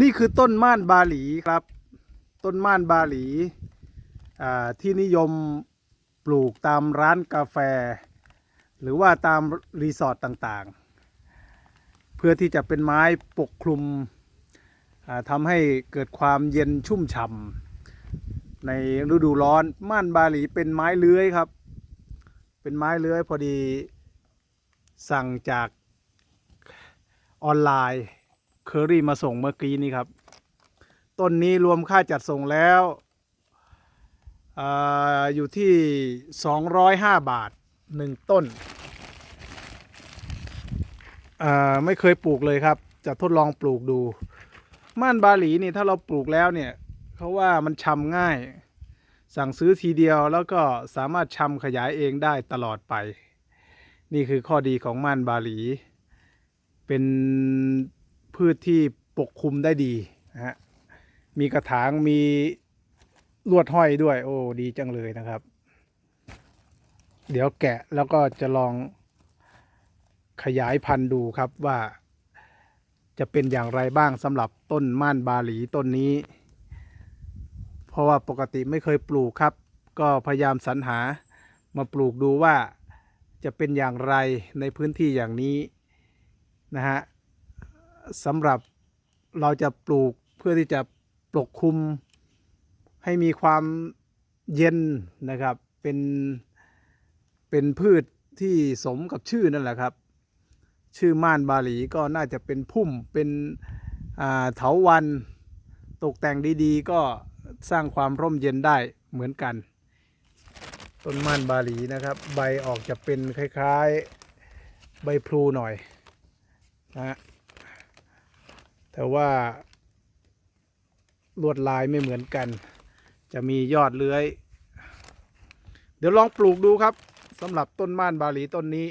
นี่คือต้นม่านบาหลีครับ ต้นม่านบาหลีที่นิยมปลูกตามร้านกาแฟ หรือว่าตามรีสอร์ทต่างๆ เพื่อที่จะเป็นไม้ปกคลุมทำให้เกิดความเย็นชุ่มฉ่ำในฤดูร้อนม่านบาหลีเป็นไม้เลื้อยครับ เป็นไม้เลื้อยพอดีสั่งจากออนไลน์ เคอรี่มาส่งเมื่อกี้นี้ครับ ต้นนี้รวมค่าจัดส่งแล้วออยู่ที่ 205 บาท 1 ต้น ไม่เคยปลูกเลยครับ จะทดลองปลูกดู ม่านบาหลีนี่ถ้าเราปลูกแล้วเนี่ยเขาว่ามันชำง่าย สั่งซื้อทีเดียวแล้วก็สามารถชำขยายเองได้ตลอดไป นี่คือข้อดีของม่านบาหลี เป็น พืชที่ปกคลุมได้ดีนะฮะมีกระถางมีลวดห้อยด้วย โอ้ดีจังเลยนะครับ เดี๋ยวแกะแล้วก็จะลองขยายพันธุ์ดูครับว่าจะเป็นอย่างไรบ้างสำหรับต้นม่านบาหลีต้นนี้ เพราะว่าปกติไม่เคยปลูกครับ ก็พยายามสรรหามาปลูกดูว่าจะเป็นอย่างไรในพื้นที่อย่างนี้นะฮะ สำหรับเราจะปลูกเพื่อที่จะปกคลุมให้มีความเย็นนะครับ เป็นเป็นพืชที่สมกับชื่อนั่นแหละครับ ชื่อม่านบาหลีก็น่าจะเป็นพุ่มเป็นอ่าเถาวันตกแต่งดีๆ ก็สร้างความร่มเย็นได้เหมือนกัน ต้นม่านบาหลีนะครับ ใบออกจะเป็นคล้ายๆ ใบพลูหน่อยนะฮะ แต่ว่า ลวดลายไม่เหมือนกัน จะมียอดเลื้อย เดี๋ยวลองปลูกดูครับสำหรับต้นม่านบาหลีต้นนี้